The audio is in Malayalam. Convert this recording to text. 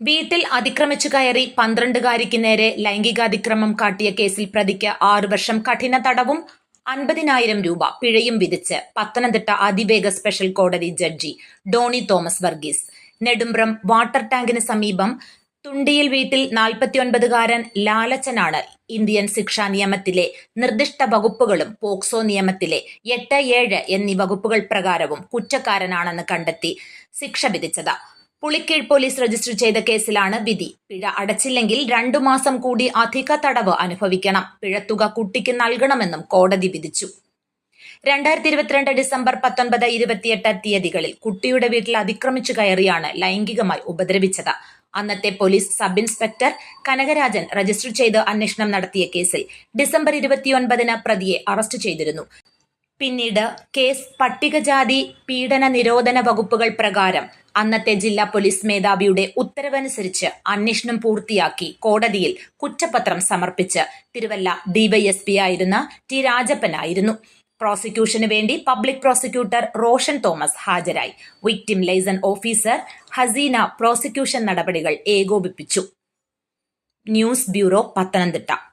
വീട്ടിൽ അതിക്രമിച്ചു കയറി പന്ത്രണ്ടുകാരിക്ക് നേരെ ലൈംഗികാതിക്രമം കാട്ടിയ കേസിൽ പ്രതിക്ക് ആറു വർഷം കഠിന തടവും അൻപതിനായിരം രൂപ പിഴയും വിധിച്ച് പത്തനംതിട്ട അതിവേഗ സ്പെഷ്യൽ കോടതി ജഡ്ജി ഡോണി തോമസ് വർഗീസ്. നെടുമ്പ്രം വാട്ടർ ടാങ്കിന് സമീപം തുണ്ടിയിൽ വീട്ടിൽ നാൽപ്പത്തിയൊൻപതുകാരൻ ലാലച്ചനാണ് ഇന്ത്യൻ ശിക്ഷാ നിയമത്തിലെ നിർദ്ദിഷ്ട വകുപ്പുകളും പോക്സോ നിയമത്തിലെ എട്ട് ഏഴ് എന്നീ വകുപ്പുകൾ പ്രകാരവും കുറ്റക്കാരനാണെന്ന് കണ്ടെത്തി ശിക്ഷ വിധിച്ചത്. പുളിക്കീഴ് പോലീസ് രജിസ്റ്റർ ചെയ്ത കേസിലാണ് വിധി. പിഴ അടച്ചില്ലെങ്കിൽ രണ്ടു മാസം കൂടി അധിക തടവ് അനുഭവിക്കണം. പിഴത്തുക കുട്ടിക്ക് നൽകണമെന്നും കോടതി വിധിച്ചു. രണ്ടായിരത്തി ഇരുപത്തിരണ്ട് ഡിസംബർ പത്തൊൻപത് ഇരുപത്തിയെട്ട് തീയതികളിൽ കുട്ടിയുടെ വീട്ടിൽ അതിക്രമിച്ചു കയറിയാണ് ലൈംഗികമായി ഉപദ്രവിച്ചത്. അന്നത്തെ police sub inspector Kanakarajan register ചെയ്ത് അന്വേഷണം നടത്തിയ കേസിൽ ഡിസംബർ ഇരുപത്തിയൊൻപതിന് പ്രതിയെ അറസ്റ്റ് ചെയ്തിരുന്നു. പിന്നീട് കേസ് പട്ടികജാതി പീഡന നിരോധന വകുപ്പുകൾ പ്രകാരം അന്നത്തെ ജില്ലാ പോലീസ് മേധാവിയുടെ ഉത്തരവനുസരിച്ച് അന്വേഷണം പൂർത്തിയാക്കി കോടതിയിൽ കുറ്റപത്രം സമർപ്പിച്ച് തിരുവല്ല ഡിവൈഎസ്പി ആയിരുന്ന ടി രാജപ്പനായിരുന്നു. പ്രോസിക്യൂഷന് വേണ്ടി പബ്ലിക് പ്രോസിക്യൂട്ടർ റോഷൻ തോമസ് ഹാജരായി. Victim liaison officer Haseena prosecution നടപടികൾ ഏകോപിപ്പിച്ചു. News bureau Pathanamthitta.